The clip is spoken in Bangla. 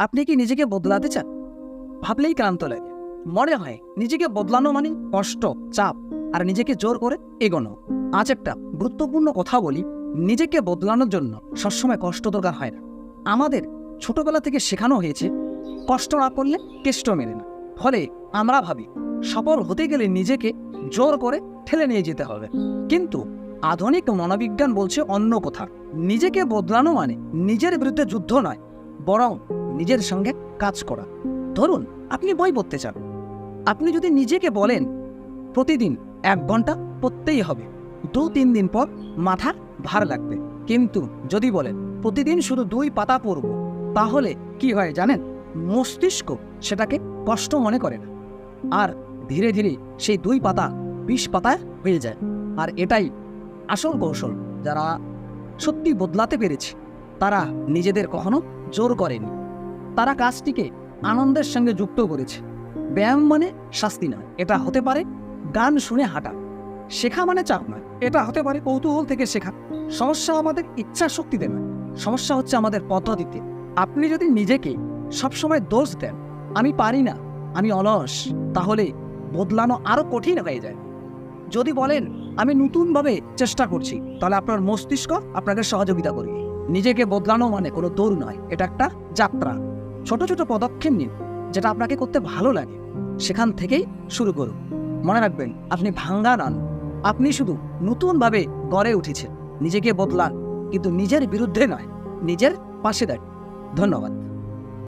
আপনি কি নিজেকে বদলাতে চান? ভাবলেই ক্লান্ত লাগে। মনে হয় নিজেকে বদলানো মানে কষ্ট, চাপ আর নিজেকে জোর করে এগোনো। আজ একটা গুরুত্বপূর্ণ কথা বলি, নিজেকে বদলানোর জন্য সবসময় কষ্ট দরকার হয় না। আমাদের ছোটবেলা থেকে শেখানো হয়েছে, কষ্ট না করলে কেষ্ট মেলে না। ফলে আমরা ভাবি, সফল হতে গেলে নিজেকে জোর করে ঠেলে নিয়ে যেতে হবে। কিন্তু আধুনিক মনোবিজ্ঞান বলছে অন্য কথা, নিজেকে বদলানো মানে নিজের বিরুদ্ধে যুদ্ধ নয় বরং নিজের সঙ্গে কাজ করা। ধরুন, আপনি বই পড়তে চান। আপনি যদি নিজেকে বলেন, প্রতিদিন এক ঘণ্টা পড়তেই হবে। দু তিন দিন পর মাথা ভার লাগবে। কিন্তু যদি বলেন, প্রতিদিন শুধু দুই পাতা পড়ব, তাহলে কি হয় জানেন? মস্তিষ্ক সেটাকে কষ্ট মনে করে না। আর ধীরে ধীরে সেই দুই পাতা বিশ পাতায় হয়ে যায়। আর এটাই আসল কৌশল যারা সত্যি বদলাতে পেরেছে। তারা নিজেদের কখনো জোর করেনি। তারা কাজটিকে আনন্দের সঙ্গে যুক্ত করেছে। ব্যায়াম মানে শাস্তি নয়, এটা হতে পারে গান শুনে হাঁটা। শেখা মানে চাপ নয়, এটা হতে পারে কৌতূহল থেকে শেখা। সমস্যা আমাদের ইচ্ছা শক্তিতে নয়, সমস্যা হচ্ছে আমাদের পদ্ধতিতে। আপনি যদি নিজেকে সবসময় দোষ দেন, আমি পারি না, আমি অলস, তাহলে বদলানো আরও কঠিন হয়ে যায়। যদি বলেন, আমি নতুনভাবে চেষ্টা করছি, তাহলে আপনার মস্তিষ্ক আপনাকে সহযোগিতা করবে। নিজেকে বদলানো মানে কোনো দৌড় নয়, এটা একটা যাত্রা। ছোট ছোট পদক্ষেপ নিন, যেটা আপনাকে করতে ভালো লাগে। সেখান থেকেই শুরু করুন। মনে রাখবেন, আপনি ভাঙ্গা নন। আপনি শুধু নতুনভাবে গড়ে উঠেছেন। নিজেকে বদলান, কিন্তু নিজের বিরুদ্ধে নয়, নিজের পাশে দাঁড়িয়ে। ধন্যবাদ।